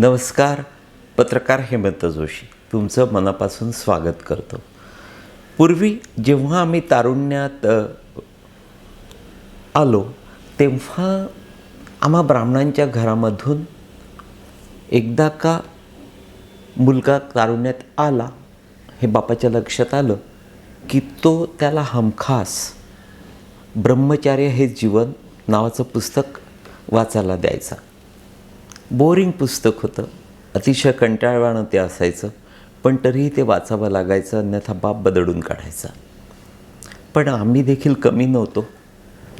नमस्कार पत्रकार हेमंत जोशी. तुमचं मनापासून स्वागत करतो. पूर्वी जेव्हा आम्ही तारुण्यात आलो तेव्हा आम्हा ब्राह्मणांच्या घरामधून एकदा का मुलगा तारुण्यात आला हे बापाच्या लक्षात आलं की तो त्याला हमखास ब्रह्मचार्य हे जीवन नावाचं पुस्तक वाचायला द्यायचा. बोरिंग पुस्तक होतं. अतिशय कंटाळवाणं ते असायचं. पण तरीही ते वाचावं लागायचं अन्यथा बाप बदडून काढायचा. पण आम्ही देखील कमी नव्हतो.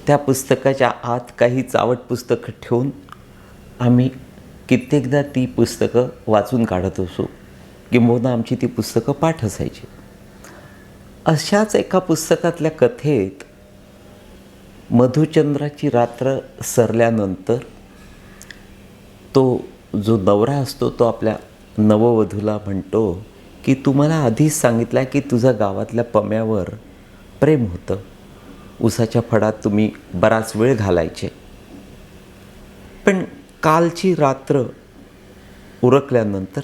त्या पुस्तकाच्या आत काही चावट पुस्तकं ठेवून आम्ही कित्येकदा ती पुस्तकं वाचून काढत असो किंबहुना आमची ती पुस्तकं पाठ असायची. अशाच एका पुस्तकातल्या कथेत मधुचंद्राची रात्र सरल्यानंतर तो जो नवरा असतो तो आपल्या नववधूला म्हणतो की तुम्हाला आधीच सांगितलं की तुझ्या गावातल्या पम्यावर प्रेम होतं. उसाच्या फडात तुम्ही बराच वेळ घालायचे. पण कालची रात्र उरकल्यानंतर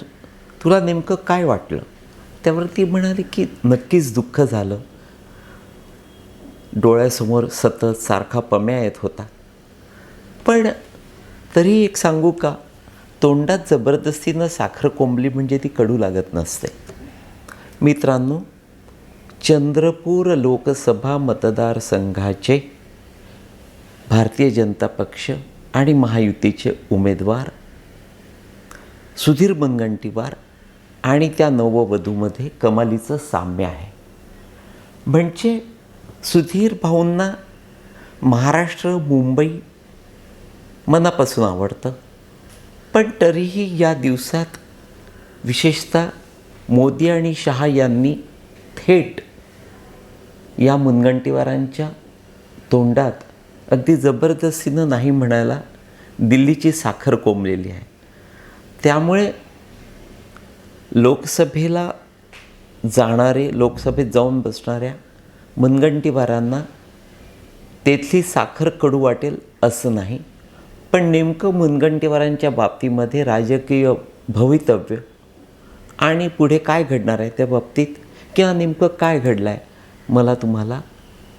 तुला नेमकं काय वाटलं? त्यावर ती म्हणाली की नक्कीच दुःख झालं. डोळ्यासमोर सतत सारखा पम्या येत होता. पण तरी एक सांगू का? तोंडात जबरदस्तीनं साखर कोंबली म्हणजे ती कडू लागत नसते. मित्रांनो चंद्रपूर लोकसभा मतदारसंघाचे भारतीय जनता पक्ष आणि महायुतीचे उमेदवार सुधीर मुनगंटीवार आणि त्या नववधूमध्ये कमालीचं साम्य आहे. म्हणजे सुधीर भाऊंना महाराष्ट्र मुंबई मनापासून आवडतं. पण तरीही या दिवसात विशेषतः मोदी आणि शहा यांनी थेट या मुनगंटीवारांच्या तोंडात अगदी जबरदस्तीनं नाही म्हणायला दिल्लीची साखर कोंबलेली आहे. त्यामुळे लोकसभेला जाणारे लोकसभेत जाऊन बसणाऱ्या मुनगंटीवारांना तेथली साखर कडू वाटेल असं नाही. पण नेमकं मुनगंटीवारांच्या बाबतीमध्ये राजकीय भवितव्य आणि पुढे काय घडणार आहे त्या बाबतीत किंवा नेमकं काय घडलं आहे मला तुम्हाला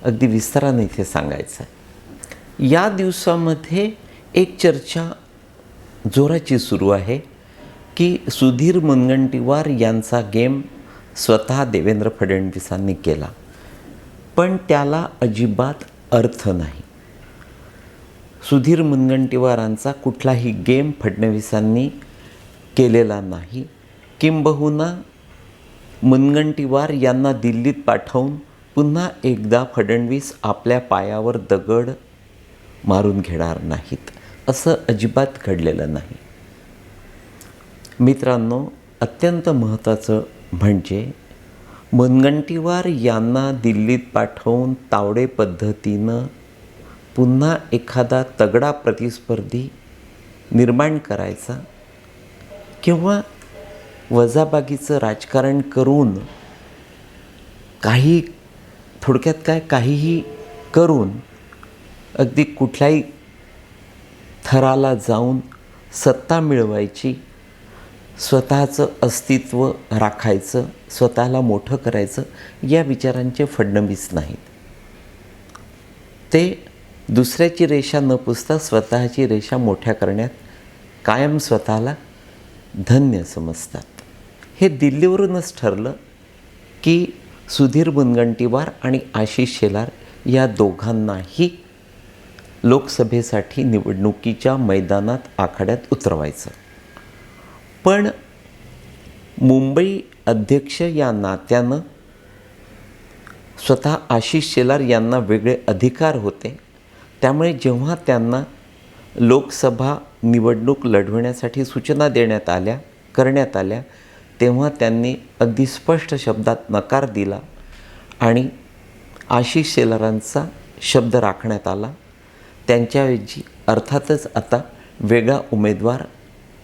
अगदी विस्ताराने इथे सांगायचं आहे. या दिवसामध्ये एक चर्चा जोराची सुरू आहे की सुधीर मुनगंटीवार यांचा गेम स्वतः देवेंद्र फडणवीसांनी केला पण त्याला अजिबात अर्थ नाही. सुधीर मुनगंटीवारांचा कुठलाही गेम फडणवीसांनी केलेला नाही. किंबहुना मुनगंटीवार यांना दिल्लीत पाठवून पुन्हा एकदा फडणवीस आपल्या पायावर दगड मारून घेणार नाहीत. असं अजिबात घडलेलं नाही. मित्रांनो अत्यंत महत्त्वाचं म्हणजे मुनगंटीवार यांना दिल्लीत पाठवून तावडे पद्धतीनं पुन्हा एखादा तगडा प्रतिस्पर्धी निर्माण करायचा किंवा वजाबागीचं राजकारण करून काही थोडक्यात काय काहीही करून अगदी कुठल्याही थराला जाऊन सत्ता मिळवायची स्वतःचं अस्तित्व राखायचं स्वतःला मोठं करायचं या विचारांचे फडणवीस नाहीत. ते दुसऱ्याची रेषा न पुसता स्वतःची रेषा मोठ्या करण्यात कायम स्वतःला धन्य समजतात. हे दिल्लीवरूनच ठरलं की सुधीर मुनगंटीवार आणि आशिष शेलार या दोघांनाही लोकसभेसाठी निवडणुकीच्या मैदानात आखाड्यात उतरवायचं. पण मुंबई अध्यक्ष या नात्यानं स्वतः आशिष शेलार यांना वेगळे अधिकार होते. त्यामुळे जेव्हा त्यांना लोकसभा निवडणूक लढवण्यासाठी सूचना देण्यात आल्या करण्यात आल्या तेव्हा त्यांनी अगदी स्पष्ट शब्दात नकार दिला आणि आशिष शेलारांचा शब्द राखण्यात आला. त्यांच्याऐवजी अर्थातच आता वेगळा उमेदवार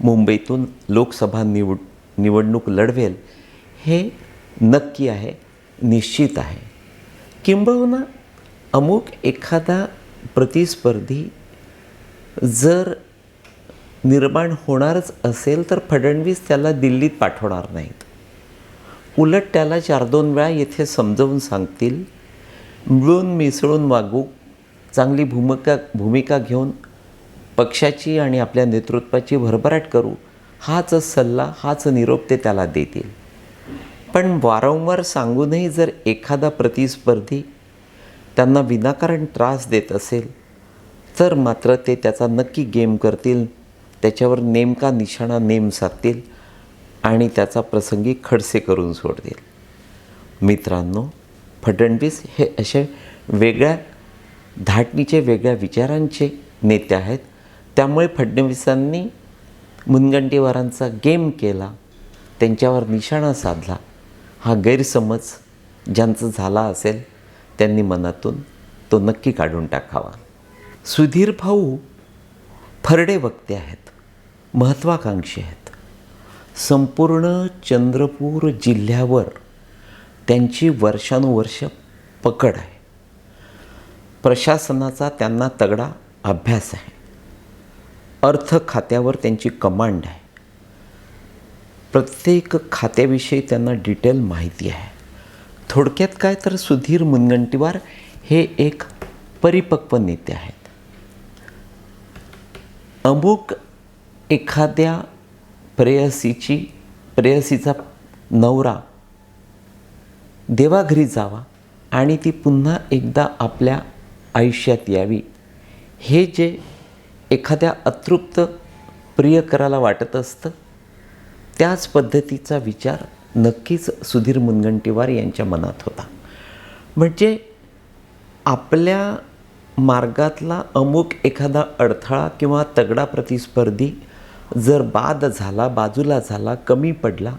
मुंबईतून लोकसभा निवड निवडणूक लढवेल हे नक्की आहे निश्चित आहे. किंबहुना अमुक एखादा प्रतिस्पर्धी जर निर्माण होणारच असेल तर फडणवीस त्याला दिल्लीत पाठवणार नाहीत. उलट त्याला चार दोन वेळा येथे समजावून सांगतील मिळून मिसळून वागू चांगली भूमिका भूमिका घेऊन पक्षाची आणि आपल्या नेतृत्वाची भरभराट करू हाच सल्ला हाच निरोप ते त्याला देतील. पण वारंवार सांगूनही जर एखादा प्रतिस्पर्धी त्यांना विनाकारण त्रास देत असेल तर मात्र ते त्याचा नक्की गेम करतील त्याच्यावर नेमका निशाणा नेम साधतील आणि त्याचा प्रसंगी खडसे करून सोडतील. मित्रांनो फडणवीस हे असे वेगळ्या धाटणीचे वेगळ्या विचारांचे नेते आहेत. त्यामुळे फडणवीसांनी मुनगंटीवारांचा गेम केला त्यांच्यावर निशाणा साधला. हा गैरसमज ज्यांचं झाला असेल त्यांनी मनातून तो नक्की काढून टाकावा. सुधीर भाऊ फरडे वक्ते आहेत महत्त्वाकांक्षी आहेत. संपूर्ण चंद्रपूर जिल्ह्यावर त्यांची वर्षानुवर्ष पकड आहे. प्रशासनाचा त्यांना तगडा अभ्यास आहे. अर्थ खात्यावर त्यांची कमांड आहे. प्रत्येक खात्याविषयी त्यांना डिटेल माहिती आहे. थोडक्यात काय तर सुधीर मुनगंटीवार हे एक परिपक्व नेते आहेत. अमुक एखाद्या प्रेयसीची प्रेयसीचा नवरा देवाघरी जावा आणि ती पुन्हा एकदा आपल्या आयुष्यात यावी हे जे एखाद्या अतृप्त प्रियकराला वाटत असतं त्याच पद्धतीचा विचार नक्कीच सुधीर मुनगंटीवार यांच्या मनात होता. म्हणजे आपल्या मार्गातला अमुक एखादा अडथळा किंवा तगडा प्रतिस्पर्धी जर बाद झाला बाजूला झाला कमी पडला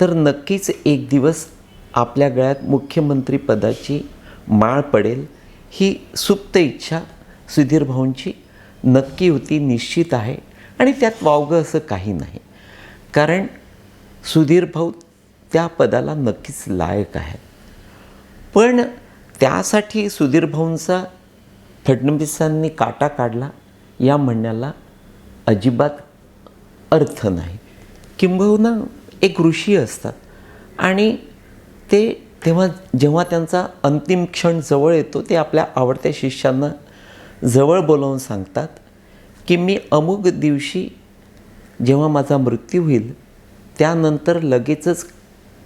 तर नक्कीच एक दिवस आपल्या गळ्यात मुख्यमंत्रीपदाची माळ पडेल ही सुप्त इच्छा सुधीर भाऊंची नक्की होती निश्चित आहे. आणि त्यात वावगं असं काही नाही. कारण सुधीर भाऊ त्या पदाला नक्कीच लायक आहे. पण त्यासाठी सुधीर भाऊंचा फडणवीसांनी काटा काढला या म्हणण्याला अजिबात अर्थ नाही. किंबहुना एक ऋषी असतात आणि ते तेव्हा जेव्हा त्यांचा अंतिम क्षण जवळ येतो ते आपल्या आवडत्या शिष्यांना जवळ बोलावून सांगतात की मी अमुक दिवशी जेव्हा माझा मृत्यू होईल त्यानंतर लगेचच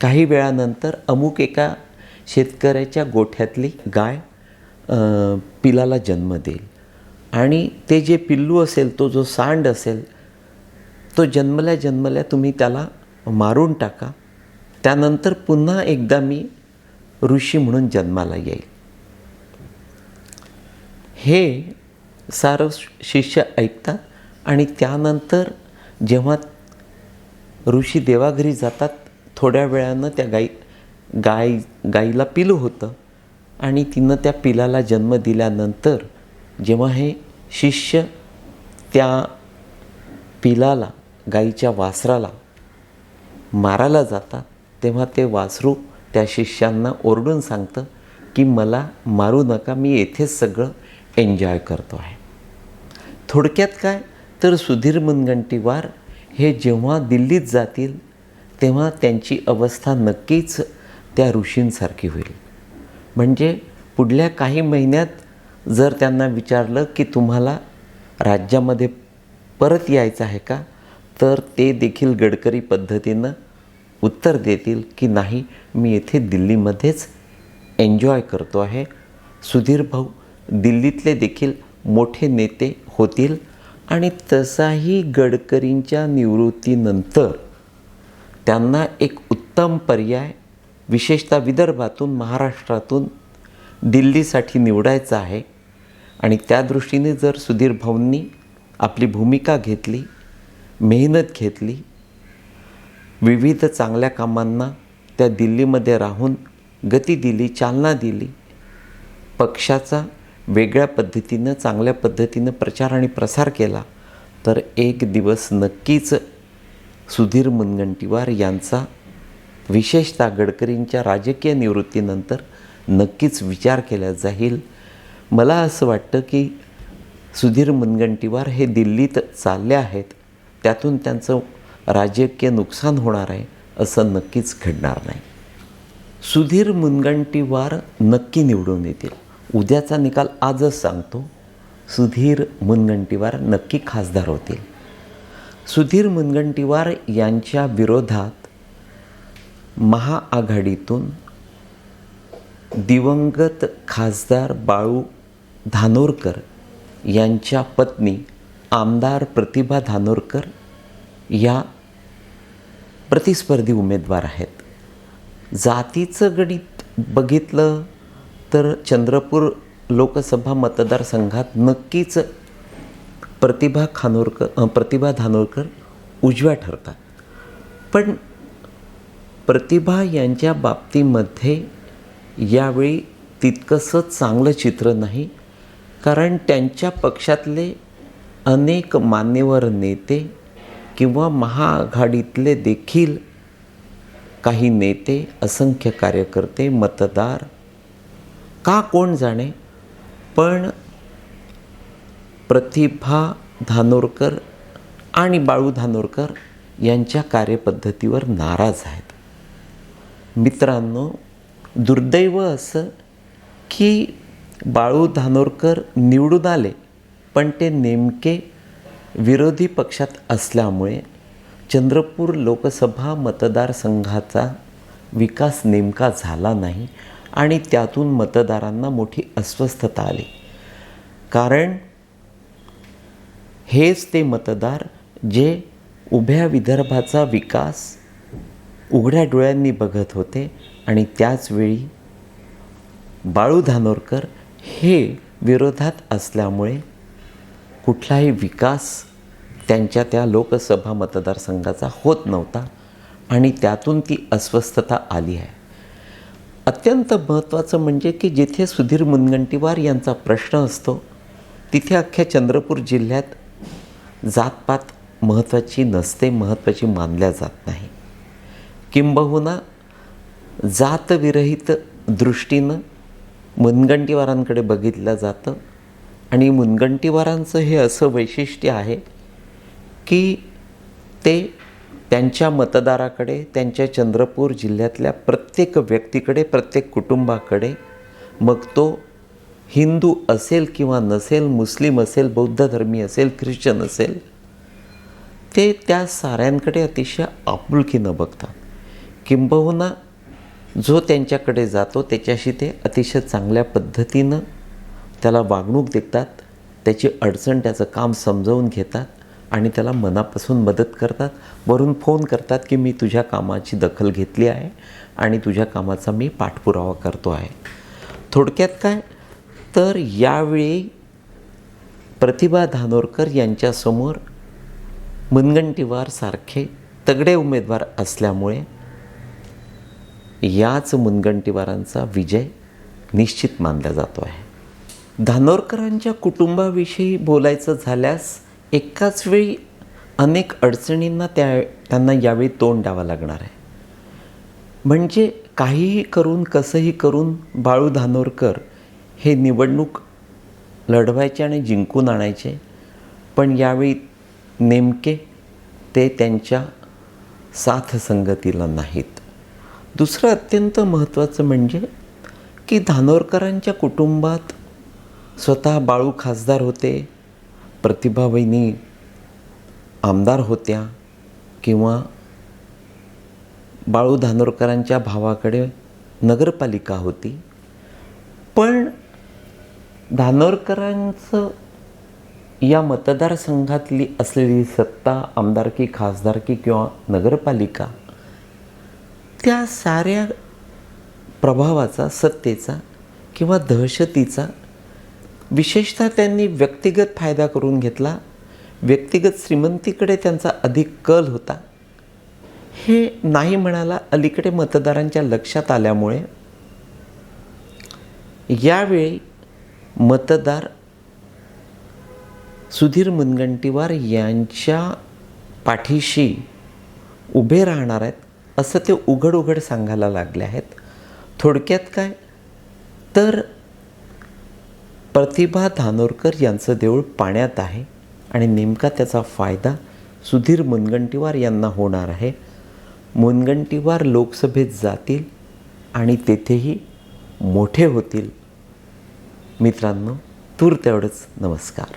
काही वेळानंतर अमुक एका शेतकऱ्याच्या गोठ्यातली गाय पिलाला जन्म देईल. आणि ते जे पिल्लू असेल तो जो सांड असेल तो जन्मल्या जन्मल्या तुम्ही त्याला मारून टाका. त्यानंतर पुन्हा एकदा मी ऋषी म्हणून जन्माला येईल. हे सारं शिष्य ऐकतात आणि त्यानंतर जेव्हा ऋषी देवाघरी जातात. थोड्या वेळानं त्या गाई गाय गाईला पिलू होतं. आणि तिनं त्या पिलाला जन्म दिल्यानंतर जेव्हा हे शिष्य त्या पिलाला गाईच्या वासराला मारायला जातात तेव्हा ते वासरू त्या शिष्यांना ओरडून सांगतं की मला मारू नका मी येथेच सगळं एन्जॉय करतो आहे. थोडक्यात काय? तर सुधीर मुनगंटीवार हे जेव्हा दिल्लीत जातील तेव्हा त्यांची अवस्था नक्कीच त्या ऋषींसारखी होईल. म्हणजे पुढल्या काही महिन्यात जर त्यांना विचारलं की तुम्हाला राज्यामध्ये परत यायचं आहे का तर ते देखील गडकरी पद्धतीनं उत्तर देतील की नाही मी येथे दिल्लीमध्येच एन्जॉय करतो आहे. सुधीर भाऊ दिल्लीतले देखील मोठे नेते होतील आणि तसाही गडकरींच्या निवृत्तीनंतर त्यांना एक उत्तम पर्याय विशेषतः विदर्भातून महाराष्ट्रातून दिल्लीसाठी निवडायचा आहे. आणि त्या दृष्टीने जर सुधीर भाऊंनी आपली भूमिका घेतली मेहनत घेतली विविध चांगल्या कामांना त्या दिल्लीमध्ये राहून गती दिली चालना दिली पक्षाचा वेगळ्या पद्धतीनं चांगल्या पद्धतीनं प्रचार आणि प्रसार केला तर एक दिवस नक्कीच सुधीर मुनगंटीवार यांचा विशेषतः गडकरींच्या राजकीय निवृत्तीनंतर नक्कीच विचार केला जाईल. मला असं वाटतं की सुधीर मुनगंटीवार हे दिल्लीत चालले आहेत त्यातून त्यांचं राजकीय नुकसान होणार आहे असं नक्कीच घडणार नाही. सुधीर मुनगंटीवार नक्की निवडून येतील. उद्याचा निकाल आजच सांगतो. सुधीर मुनगंटीवार नक्की खासदार होतील. सुधीर मुनगंटीवार यांच्या विरोधात महाआघाडीतून दिवंगत खासदार बाळू धानोरकर यांच्या पत्नी आमदार प्रतिभा धानोरकर या प्रतिस्पर्धी उमेदवार आहेत. जातीचं गणित बघितलं तर चंद्रपूर लोकसभा मतदारसंघात नक्कीच प्रतिभा खानोरकर प्रतिभा धानोरकर उजव्या ठरतात. पण प्रतिभा यांच्या बाबतीमध्ये यावेळी तितकंसं चांगलं चित्र नाही कारण त्यांच्या पक्षातले अनेक मान्यवर नेते किंवा महाआघाडीतले देखील काही नेते असंख्य कार्यकर्ते मतदार का कोण जाणे? पण प्रतिभा धानोरकर आणि बाळू धानोरकर यांच्या कार्यपद्धतीवर नाराज आहेत. मित्रांनो दुर्दैव असं की बाळू धानोरकर निवडून आले पण ते नेमके विरोधी पक्षात असल्यामुळे चंद्रपूर लोकसभा मतदारसंघाचा विकास नेमका झाला नाही आणि त्यातून मतदारांना मोठी अस्वस्थता आली. कारण हेच ते मतदार जे उभ्या विदर्भाचा विकास उघड्या डोळ्यांनी बघत होते आणि त्याचवेळी बाळू धानोरकर हे विरोधात असल्यामुळे कुठलाही विकास त्यांच्या त्या लोकसभा मतदारसंघाचा होत नव्हता आणि त्यातून ती अस्वस्थता आली आहे. अत्यंत महत्त्वाचं म्हणजे की जिथे सुधीर मुनगंटीवार यांचा प्रश्न असतो तिथे अख्ख्या चंद्रपूर जिल्ह्यात जातपात महत्त्वाची नसते महत्त्वाची मानल्या जात नाही. किंबहुना जातविरहित दृष्टीनं मुनगंटीवारांकडे बघितलं जातं आणि मुनगंटीवारांचं हे असं वैशिष्ट्य आहे की ते त्यांच्या मतदाराकडे त्यांच्या चंद्रपूर जिल्ह्यातल्या प्रत्येक व्यक्तीकडे प्रत्येक कुटुंबाकडे मग तो हिंदू असेल किंवा नसेल मुस्लिम असेल बौद्ध धर्मी असेल ख्रिश्चन असेल ते त्या साऱ्यांकडे अतिशय आपुलकीनं बघतात. किंबहुना जो त्यांच्याकडे जातो त्याच्याशी ते अतिशय चांगल्या पद्धतीनं त्याला वागणूक देतात त्याची अडचण त्याचं काम समजावून घेतात आणि त्याला मनापासून मदत करतात. वरून फोन करतात की मी तुझ्या कामाची दखल घेतली आहे आणि तुझ्या कामाचा मी पाठपुरावा करतो आहे. थोडक्यात काय? तर यावेळी प्रतिभा धानोरकर यांच्यासमोर मुनगंटीवारसारखे तगडे उमेदवार असल्यामुळे याच मुनगंटीवारांचा विजय निश्चित मानला जातो आहे. धानोरकरांच्या कुटुंबाविषयी बोलायचं झाल्यास एकाच वेळी अनेक अडचणींना त्या त्यांना यावेळी तोंड द्यावं लागणार आहे. म्हणजे काहीही करून कसंही करून बाळू धानोरकर हे निवडणूक लढवायचे आणि जिंकून आणायचे. पण यावेळी नेमके ते त्यांच्या साथ संगतीला नाहीत. दुसरं अत्यंत महत्त्वाचं म्हणजे की धानोरकरांच्या कुटुंबात स्वतः बाळू खासदार होते. प्रतिभावहिनी आमदार होत्या किंवा बाळू धानोरकरांच्या भावाकडे नगरपालिका होती. पण धानोरकरांचं या मतदारसंघातली असलेली सत्ता आमदारकी खासदारकी किंवा नगरपालिका त्या साऱ्या प्रभावाचा सत्तेचा किंवा दहशतीचा विशेषतः त्यांनी व्यक्तिगत फायदा करून घेतला. व्यक्तिगत श्रीमंतीकडे त्यांचा अधिक कल होता. हे नाही म्हणाला अलीकडे मतदारांच्या लक्षात आल्यामुळे. यावेळी मतदार सुधीर मुनगंटीवार यांच्या पाठीशी उभे राहणार आहेत असं ते उघड उघड सांगायला लागले आहेत. थोडक्यात काय? तर प्रतिभा धानोरकर यांचं देऊळ पाण्यात आहे आणि नेमका त्याचा फायदा सुधीर मुनगंटीवार यांना होणार आहे. मुनगंटीवार लोकसभेत जातील आणि तेथेही मोठे होतील. मित्रांनो तूर तेवढंच नमस्कार.